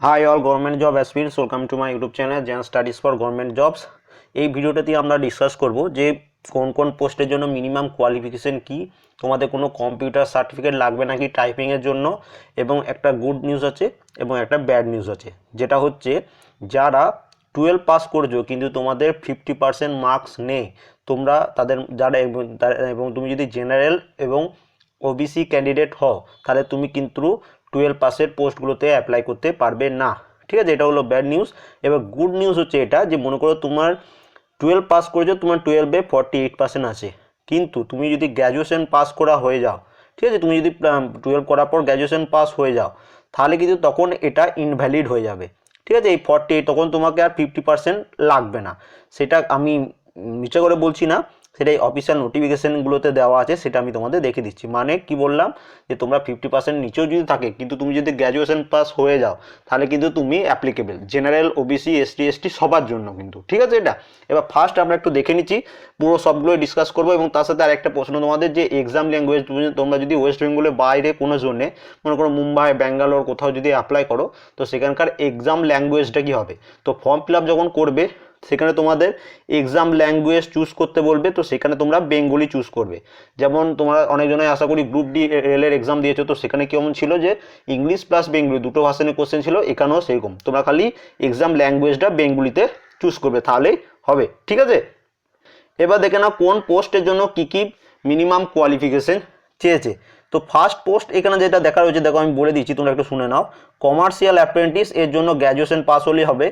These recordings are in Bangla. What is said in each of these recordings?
Hi all government job aspirants welcome to my YouTube channel Zen studies for government jobs এই ভিডিওটাতে আমরা ডিসকাস করব যে কোন কোন পোস্টের জন্য মিনিমাম কোয়ালিফিকেশন কি, তোমাদের কোনো কম্পিউটার সার্টিফিকেট লাগবে নাকি টাইপিংয়ের জন্য, এবং একটা গুড নিউজ আছে এবং একটা ব্যাড নিউজ আছে। যেটা হচ্ছে, যারা টুয়েলভ পাস করেছ কিন্তু তোমাদের ফিফটি পার্সেন্ট মার্কস নেই, তোমরা তাদের, যারা এবং তুমি যদি জেনারেল এবং ওবিসি ক্যান্ডিডেট হও, তাহলে তুমি কিন্তু টুয়েলভ পাসের পোস্টগুলোতে অ্যাপ্লাই করতে পারবে না। ঠিক আছে, এটা হলো ব্যাড নিউজ এবার গুড নিউজ হচ্ছে এটা যে, মনে করো তোমার টুয়েলভ পাস করেছ, তোমার টুয়েলভে ফর্টি এইট পার্সেন্ট আছে। কিন্তু তুমি যদি গ্র্যাজুয়েশন পাস করা হয়ে যাও, ঠিক আছে, তুমি যদি টুয়েলভ করার পর গ্র্যাজুয়েশন পাস হয়ে যাও, তাহলে কিন্তু তখন এটা ইনভ্যালিড হয়ে যাবে। ঠিক আছে, এই ফর্টি তখন তোমাকে আর ফিফটি পার্সেন্ট লাগবে না। সেটা আমি নিচে করে বলছি না। সেটাই অফিসিয়াল নোটিফিকেশানগুলোতে দেওয়া আছে, সেটা আমি তোমাদের দেখে দিচ্ছি। মানে কি বললাম? যে তোমরা ফিফটি পার্সেন্ট নিচেও যদি থাকে, কিন্তু তুমি যদি গ্র্যাজুয়েশন পাস হয়ে যাও, তাহলে কিন্তু তুমি applicable general OBC ST ST সবার জন্য কিন্তু। ঠিক আছে এটা? এবার ফার্স্ট আমরা একটু দেখে নিচ্ছি, পুরো সবগুলোই ডিসকাস করব এবং তার সাথে আর একটা প্রশ্ন তোমাদের, যে এক্সাম ল্যাঙ্গুয়েজ তোমরা যদি ওয়েস্ট বেঙ্গলের বাইরে কোনো জোনে মনে করো মুম্বাই, ব্যাঙ্গালোর কোথাও যদি অ্যাপ্লাই করো, তো সেখানকার এক্সাম ল্যাঙ্গুয়েজটা কি হবে? তো ফর্ম ফিল আপ যখন করবে সেখানে তোমাদের এক্সাম ল্যাঙ্গুয়েজ চুজ করতে বলবে, তো সেখানে তোমরা বেঙ্গলি চুজ করবে। যেমন তোমরা অনেকজনে আশা করি গ্রুপ ডি রেলের এক্সাম দিয়েছ, তো সেখানে কেমন ছিল যে ইংলিশ প্লাস বেঙ্গলি দুটো ভাষণে কোশ্চেন ছিল, এখানেও সেরকম। তোমরা খালি এক্সাম ল্যাঙ্গুয়েজটা বেঙ্গলিতে চুজ করবে, তাহলেই হবে। ঠিক আছে? এবার দেখে নাও কোন পোস্টের জন্য কী কী মিনিমাম কোয়ালিফিকেশন চেয়েছে। তো ফার্স্ট পোস্ট এখানে যেটা দেখা রয়েছে, দেখো আমি বলে দিচ্ছি, তোমরা একটু শুনে নাও। কমার্শিয়াল অ্যাপ্রেন্টিস এর জন্য গ্র্যাজুয়েশন পাস হলেই হবে।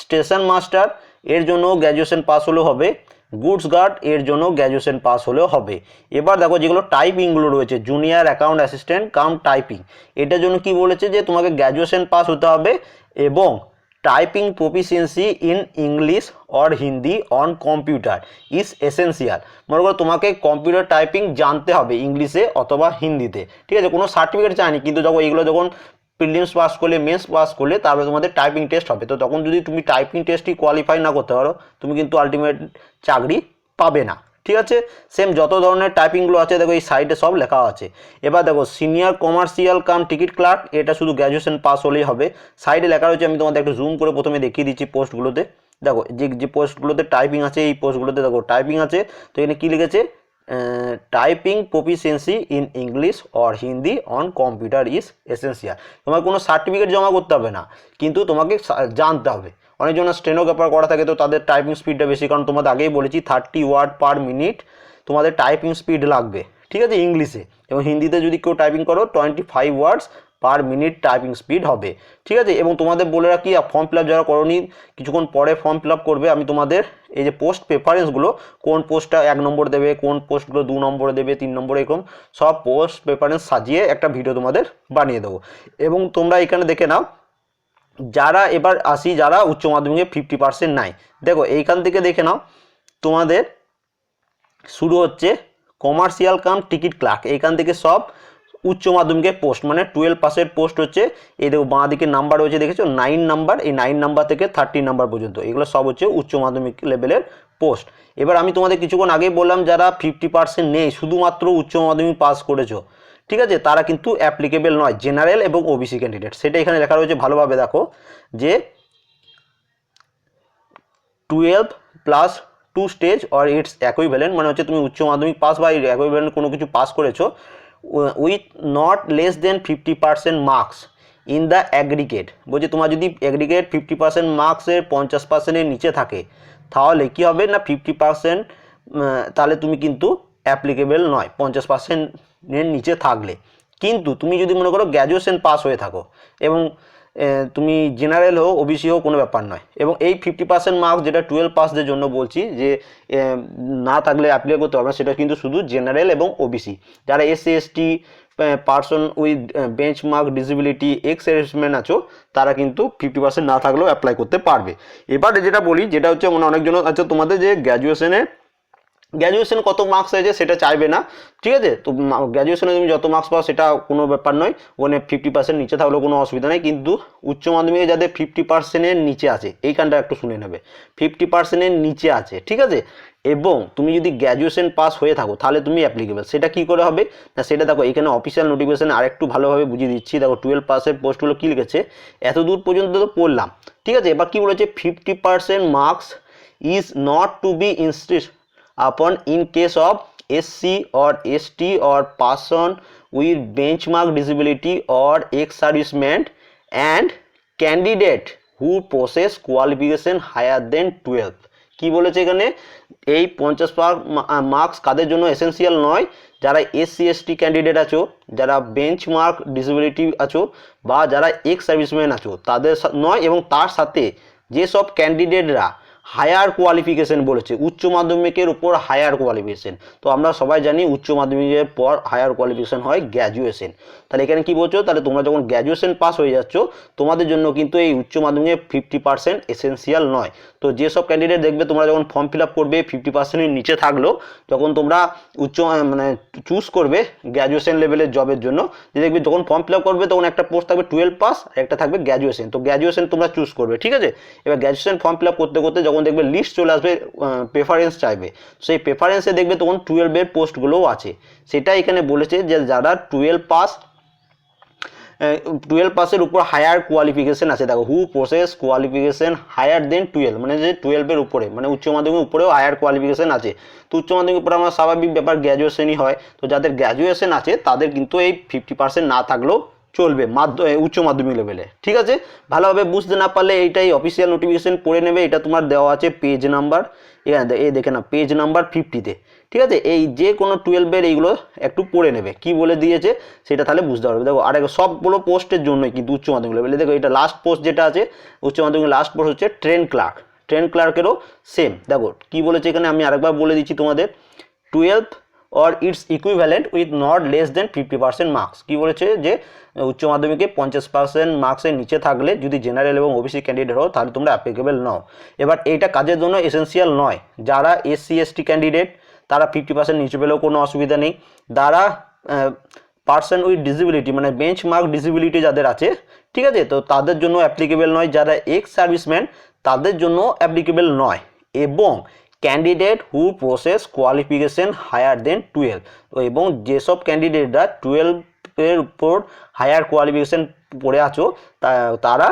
স্টেশন মাস্টার এর জন্য গ্র্যাজুয়েশন পাস হলেও হবে। গুডস গার্ড এর জন্য গ্র্যাজুয়েশন পাস হলেও হবে। এবার দেখো যেগুলো টাইপিংগুলো রয়েছে junior account assistant cum typing এটার জন্য কি বলেছে যে তোমাকে গ্র্যাজুয়েশন পাস হতে হবে এবং typing proficiency in English or Hindi on computer is essential মনে করো তোমাকে কম্পিউটার টাইপিং জানতে হবে ইংলিশে অথবা হিন্দিতে ঠিক আছে, কোনো সার্টিফিকেট চায়নি, কিন্তু যখন এগুলো যখন প্রিলিমস পাস করলে মেন্স পাস করলে তারপরে তোমাদের টাইপিং টেস্ট হবে। তো তখন যদি তুমি টাইপিং টেস্টই কোয়ালিফাই না করতে পারো, তুমি কিন্তু আলটিমেট চাকরি পাবে না। ঠিক আছে? সেম যত ধরনের টাইপিংগুলো আছে, দেখো এই সাইডে সব লেখা আছে। এবার দেখো senior commercial cum ticket clerk এটা শুধু গ্র্যাজুয়েশন পাস হলেই হবে। সাইডে লেখা রয়েছে, আমি তোমাদের একটু জুম করে প্রথমে দেখিয়ে দিচ্ছি পোস্টগুলোতে দেখো, যে যে পোস্টগুলোতে টাইপিং আছে, এই পোস্টগুলোতে দেখো টাইপিং আছে। তো এখানে কী লিখেছে? Typing proficiency in English or Hindi on computer is essential তোমার কোনো সার্টিফিকেট জমা করতে হবে না, কিন্তু তোমাকে জানতে হবে। অনেকজন স্টেনোগ্রাফার করা থাকে তো তাদের টাইপিং স্পিডটা বেশি, কারণ তোমাদের আগেই বলেছি থার্টি ওয়ার্ড পার মিনিট তোমাদের টাইপিং স্পিড লাগবে। ঠিক আছে ইংলিশে এবং হিন্দিতে যদি কেউ টাইপিং করো twenty five words per minute typing speed হবে। ঠিক আছে? এবং তোমাদের বলে রাখি ফর্ম ফিল আপ যারা করনি, কিছুক্ষণ পরে ফর্ম ফিল আপ করবে। আমি তোমাদের এই যে পোস্ট প্রেফারেন্সগুলো কোন পোস্টটা এক নম্বর দেবে, কোন পোস্টগুলো দু নম্বরে দেবে, তিন নম্বরে, এরকম সব পোস্ট প্রেফারেন্স সাজিয়ে একটা ভিডিও তোমাদের বানিয়ে দেবো। এবং তোমরা এখানে দেখে নাও, যারা এবার আসি, যারা উচ্চ মাধ্যমিকে ফিফটি পার্সেন্ট নাই। দেখো, এইখান থেকে দেখে নাও, তোমাদের শুরু হচ্ছে কমার্শিয়াল কাম টিকিট ক্লার্ক এইখান থেকে সব উচ্চ মাধ্যমিকের পোস্ট মানে টুয়েলভ পাসের পোস্ট হচ্ছে, এই দেখো বাঁ দিকে নাম্বার রয়েছে, দেখেছ? নাইন নাম্বার এই নাইন নাম্বার থেকে থার্টি নাম্বার পর্যন্ত, এগুলো সব হচ্ছে উচ্চ মাধ্যমিক লেভেলের পোস্ট এবার আমি তোমাদের কিছুক্ষণ আগেই বললাম, যারা ফিফটি পার্সেন্ট নেই, শুধুমাত্র উচ্চ মাধ্যমিক পাস করেছ, ঠিক আছে? তারা কিন্তু অ্যাপ্লিকেবল নয় জেনারেল এবং ওবিসি ক্যান্ডিডেট সেটা এখানে লেখা রয়েছে ভালোভাবে দেখো, যে twelve plus two stage or its equivalent মানে হচ্ছে তুমি উচ্চ মাধ্যমিক পাস বা অ্যাকুইভ্যালেন্ট কোনো কিছু পাস করেছ with not less than fifty percent marks in the aggregate. বলছে, তোমার যদি অ্যাগ্রিগেট ফিফটি পার্সেন্ট মার্কসের পঞ্চাশ পার্সেন্টের নিচে থাকে, তাহলে কী হবে না ফিফটি পার্সেন্ট তাহলে তুমি কিন্তু অ্যাপ্লিকেবেল নয়, পঞ্চাশ পার্সেন্টের নিচে থাকলে। কিন্তু তুমি যদি মনে করো গ্র্যাজুয়েশন পাস হয়ে থাকো এবং তুমি জেনারেল হো ওবিসি হো কোনো ব্যাপার নয়। এবং এই ফিফটি পার্সেন্ট মার্কস যেটা টুয়েলভ পাসদের জন্য বলছি, যে না থাকলে অ্যাপ্লাই করতে পারবে না, সেটা কিন্তু শুধু জেনারেল এবং ওবিসি যারা SC ST person with benchmark disability ex আছো, তারা কিন্তু ফিফটি পার্সেন্ট না থাকলেও অ্যাপ্লাই করতে পারবে। এবার যেটা বলি, যেটা হচ্ছে অনেকজন আচ্ছা তোমাদের যে গ্র্যাজুয়েশনে গ্র্যাজুয়েশন কত মার্কস হয়েছে সেটা চাইবে না, ঠিক আছে? তো গ্র্যাজুয়েশনে তুমি যত মার্কস পাও সেটা কোনো ব্যাপার নয়, ওখানে ফিফটি পার্সেন্ট নিচে থাকলেও কোনো অসুবিধা নেই, কিন্তু উচ্চ মাধ্যমিকে যাদের ফিফটি পার্সেন্টের নিচে আছে এই এইখানটা একটু শুনে নেবে ফিফটি পার্সেন্টের নিচে আছে, ঠিক আছে? এবং তুমি যদি গ্র্যাজুয়েশন পাস হয়ে থাকো, তাহলে তুমি অ্যাপ্লিকেবল সেটা কি করে হবে? না, সেটা দেখো, এখানে অফিসিয়াল নোটিফিকেশন আরেকটু ভালোভাবে বুঝিয়ে দিচ্ছি, দেখো টুয়েলভ পাসের পোস্টগুলো কী লিখেছে, এত দূর পর্যন্ত তো পড়লাম, ঠিক আছে? এবার কী বলেছে fifty percent marks is not to be insisted upon in case of SC or ST or person with benchmark disability or ex-serviceman and candidate who possess qualification higher than 12 কি বলেছে এখানে এই পঞ্চাশ মার্কস কাদের জন্য এসেন্সিয়াল নয় যারা এসসি এসটি ক্যান্ডিডেট আছো যারা বেঞ্চমার্ক ডিসেবিলিটি আছো বা যারা এক্স সার্ভিসম্যান আছো তাদের নয় এবং তার সাথে যেসব ক্যান্ডিডেটরা হায়ার কোয়ালিফিকেশন বলেছে, উচ্চ মাধ্যমিকের উপর হায়ার কোয়ালিফিকেশন তো আমরা সবাই জানি উচ্চ মাধ্যমিকের পর হায়ার কোয়ালিফিকেশন হয় গ্র্যাজুয়েশন তাহলে এখানে কি বলছো? তাহলে তোমরা যখন গ্র্যাজুয়েশন পাস হয়ে যাচ্ছ, তোমাদের জন্য কিন্তু এই উচ্চ মাধ্যমিকে ফিফটি পার্সেন্ট এসেন্সিয়াল নয়। তো যেসব ক্যান্ডিডেট দেখবে, তোমরা যখন ফর্ম ফিল আপ করবে ফিফটি পার্সেন্টের নিচে থাকল, তখন তোমরা উচ্চ মানে চুজ করবে গ্র্যাজুয়েশন লেভেলের জবের জন্য। যে দেখবে যখন ফর্ম ফিল আপ করবে, তখন একটা পোস্ট থাকবে টুয়েলভ পাস একটা থাকবে গ্র্যাজুয়েশন তো গ্র্যাজুয়েশন তোমরা চুজ করবে, ঠিক আছে? এবার গ্র্যাজুয়েশন ফর্ম ফিল আপ করতে করতে যখন দেখবে লিস্ট চলে আসবে প্রেফারেন্স চাইবে। সেই প্রেফারেন্সে দেখবে তখন টুয়েলভের পোস্টগুলোও আছে। সেটা এখানে বলেছে যে যারা টুয়েলভ পাস টুয়েলভ পাসের উপর হায়ার কোয়ালিফিকেশন আছে। দেখো who possess qualification higher than twelve মানে যে টুয়েলভের উপরে মানে উচ্চ মাধ্যমিকের উপরেও হায়ার কোয়ালিফিকেশন আছে। তো উচ্চ মাধ্যমিকের উপরে আমার স্বাভাবিক ব্যাপার গ্র্যাজুয়েশনই হয়। তো যাদের গ্র্যাজুয়েশন আছে, তাদের কিন্তু এই ফিফটি পার্সেন্ট না থাকলেও চলবে উচ্চ মাধ্যমিক লেভেলে ঠিক আছে? ভালোভাবে বুঝতে না পারলে এইটাই অফিসিয়াল নোটিফিকেশন পড়ে নেবে, এটা তোমার দেওয়া আছে পেজ নাম্বার এই দেখে না পেজ নাম্বার ফিফটিতে ঠিক আছে? এই যে কোনো টুয়েলভের এইগুলো একটু পড়ে নেবে। কি বলে দিয়েছে সেটা তাহলে বুঝতে পারবে। দেখো আর সবগুলো পোস্টের জন্যই কিন্তু উচ্চ মাধ্যমিক লেভেলে দেখো, এটা লাস্ট পোস্ট যেটা আছে, উচ্চ মাধ্যমিক লাস্ট পোস্ট হচ্ছে ট্রেন ক্লার্ক ট্রেন ক্লার্কেরও সেম দেখো, কি বলেছে এখানে আমি আরেকবার বলে দিচ্ছি তোমাদের। Twelve or its equivalent with not less than fifty percent marks কী বলেছে যে, উচ্চ মাধ্যমিকে পঞ্চাশ পার্সেন্ট মার্কসের নিচে থাকলে যদি জেনারেল এবং ওবিসি ক্যান্ডিডেট হও, তাহলে তোমরা অ্যাপ্লিকেবল নও। এবার এইটা কাজের জন্য এসেন্সিয়াল নয়। যারা এসসি এসটি ক্যান্ডিডেট তারা ফিফটি পার্সেন্ট নিচে পেলেও কোনো অসুবিধা নেই। যারা পার্সন উইথ ডিসেবিলিটি মানে বেঞ্চ মার্ক ডিসেবিলিটি যাদের আছে, ঠিক আছে? তো তাদের জন্য অ্যাপ্লিকেবল নয়। যারা এক্স সার্ভিসম্যান তাদের জন্য অ্যাপ্লিকেবল নয়। এবং candidate who possess qualification higher than twelve তো এবং যেসব ক্যান্ডিডেটরা টুয়েলভের উপর হায়ার কোয়ালিফিকেশন পড়ে আছো তারা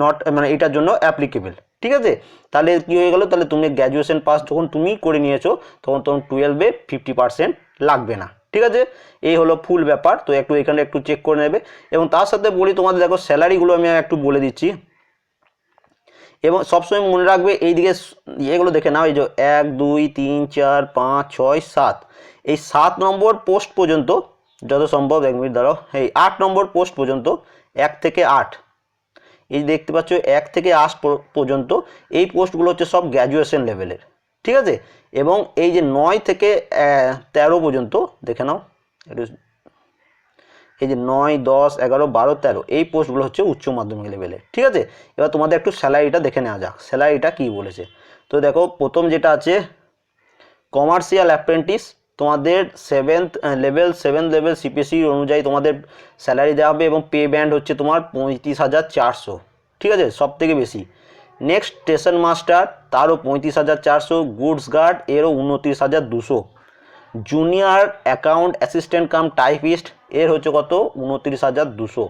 নট মানে এটার জন্য অ্যাপ্লিকেবল ঠিক আছে? তাহলে কী হয়ে গেল? তাহলে তুমি গ্র্যাজুয়েশন পাস যখন তুমি করে নিয়েছো, তখন তখন টুয়েলভে ফিফটি পার্সেন্ট লাগবে না, ঠিক আছে? এই হলো ফুল ব্যাপার, তো একটু এখানে একটু চেক করে নেবে। এবং তার সাথে বলি তোমাদের, দেখো স্যালারিগুলো আমি একটু বলে দিচ্ছি। এবং সবসময় মনে রাখবে এইদিকে স- এগুলো দেখে নাও, এই যে এক, দুই, তিন, চার, পাঁচ, ছয়, সাত। এই সাত নম্বর পোস্ট পর্যন্ত যত সম্ভব, এক মিনিট দাঁড়াও, এই আট নম্বর পোস্ট পর্যন্ত এক থেকে আট। এই দেখতে পাচ্ছ, এক থেকে আট পর্যন্ত এই পোস্টগুলো হচ্ছে সব গ্র্যাজুয়েশন লেভেলের ঠিক আছে? এবং এই যে নয় থেকে তেরো পর্যন্ত, দেখে নাও, একটু এই যে নয়, দশ, এগারো, বারো, তেরো, এই পোস্টগুলো হচ্ছে উচ্চ মাধ্যমিক লেভেলে ঠিক আছে? এবার তোমাদের একটু স্যালারিটা দেখে নেওয়া যাক। স্যালারিটা কী বলেছে? তো দেখো, প্রথম যেটা আছে কমার্শিয়াল অ্যাপ্রেন্টিস তোমাদের seventh level seventh level CPSC অনুযায়ী তোমাদের স্যালারি দেওয়া হবে এবং পে ব্যান্ড হচ্ছে তোমার পঁয়ত্রিশ হাজার চারশো, ঠিক আছে? সব থেকে বেশি। নেক্সট স্টেশন মাস্টার তারও পঁয়ত্রিশ হাজার চারশো গুডস গার্ড এরও উনত্রিশ হাজার দুশো। Junior account assistant cum typist, এর হচ্ছে কত? উনত্রিশ হাজার দুশো।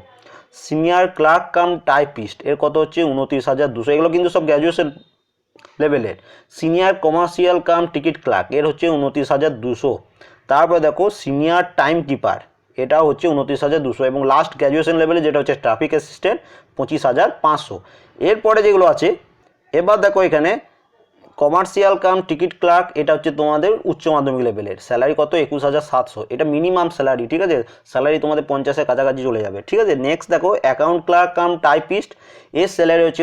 সিনিয়র ক্লার্ক কাম টাইপিস্ট, এর কত হচ্ছে? উনত্রিশ হাজার দুশো। এগুলো কিন্তু সব গ্র্যাজুয়েশন লেভেলের senior commercial cum ticket clerk এর হচ্ছে উনত্রিশ হাজার দুশো। তারপরে দেখো, সিনিয়র টাইম কিপার এটা হচ্ছে উনত্রিশ হাজার দুশো। এবং লাস্ট গ্র্যাজুয়েশন লেভেলে যেটা হচ্ছে ট্রাফিক অ্যাসিস্ট্যান্ট পঁচিশ হাজার পাঁচশো। এরপরে যেগুলো আছে, এবার দেখো এখানে কমার্শিয়াল কাম, টিকিট ক্লার্ক, এটা হচ্ছে তোমাদের উচ্চ মাধ্যমিক লেভেলের। স্যালারি কত? একুশ হাজার সাতশো। এটা মিনিমাম স্যালারি, ঠিক আছে? স্যালারি তোমাদের পঞ্চাশের কাছাকাছি চলে যাবে, ঠিক আছে? নেক্সট দেখো অ্যাকাউন্ট ক্লার্ক কাম টাইপিস্ট এর স্যালারি হচ্ছে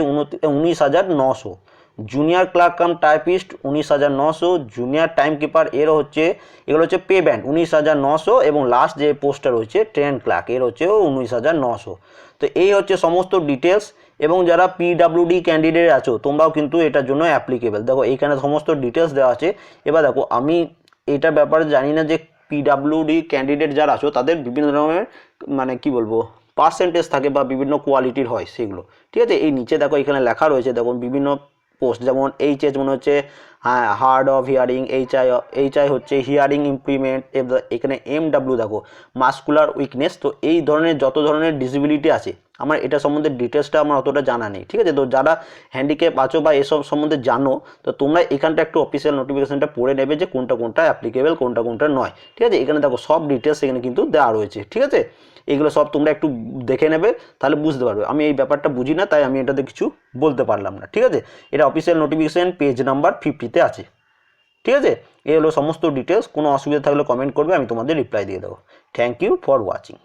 উনিশ হাজার নশো। জুনিয়র ক্লার্ক কাম টাইপিস্ট উনিশ হাজার নশো। জুনিয়র টাইম কিপার এরও হচ্ছে, এগুলো হচ্ছে পে ব্যান্ড উনিশ হাজার নশো এবং লাস্ট যে পোস্টটা রয়েছে ট্রেন ক্লার্ক এর হচ্ছে উনিশ হাজার নশো। তো এই হচ্ছে সমস্ত ডিটেলস এবং যারা পিডাব্লিউডি ক্যান্ডিডেট আছো, তোমরাও কিন্তু এটার জন্য অ্যাপ্লিকেবল দেখো, এইখানে সমস্ত ডিটেলস দেওয়া আছে। এবার দেখো, আমি এটা ব্যাপারে জানি না যে পিডাব্লিউডি ক্যান্ডিডেট যারা আছো, তাদের বিভিন্ন ধরনের মানে কি বলব পার্সেন্টেজ থাকে বা বিভিন্ন কোয়ালিটির হয় সেগুলো। ঠিক আছে? এই নিচে দেখো, এখানে লেখা রয়েছে, দেখো, বিভিন্ন পোস্ট যেমন এইচ এস মনে হচ্ছে হ্যাঁ hard of hearing H I H I হচ্ছে হিয়ারিং ইমপ্রুভমেন্ট এখানে এম ডাব্লিউ দেখো মাস্কুলার উইকনেস তো এই ধরনের যত ধরনের ডিসেবিলিটি আছে আমার এটা সম্বন্ধে ডিটেলসটা আমার অতটা জানা নেই, ঠিক আছে? তো যারা হ্যান্ডিক্যাপ আছো বা এসব সম্বন্ধে জানো, তো তোমরা এখানটা একটু অফিসিয়াল নোটিফিকেশানটা পড়ে নেবে যে কোনটা কোনটা অ্যাপ্লিকেবল কোনটা কোনটা নয়, ঠিক আছে? এখানে দেখো সব ডিটেলস এখানে কিন্তু দেওয়া রয়েছে, ঠিক আছে? এগুলো সব তোমরা একটু দেখে নেবে, তাহলে বুঝতে পারবে। আমি এই ব্যাপারটা বুঝি না, তাই আমি এটাতে কিছু বলতে পারলাম না, ঠিক আছে? এটা অফিসিয়াল নোটিফিকেশন পেজ নাম্বার ফিফটিতে আছে, ঠিক আছে? এই হলো সমস্ত ডিটেলস কোনো অসুবিধা থাকলে কমেন্ট করবে, আমি তোমাদের রিপ্লাই দিয়ে দেবো। Thank you for watching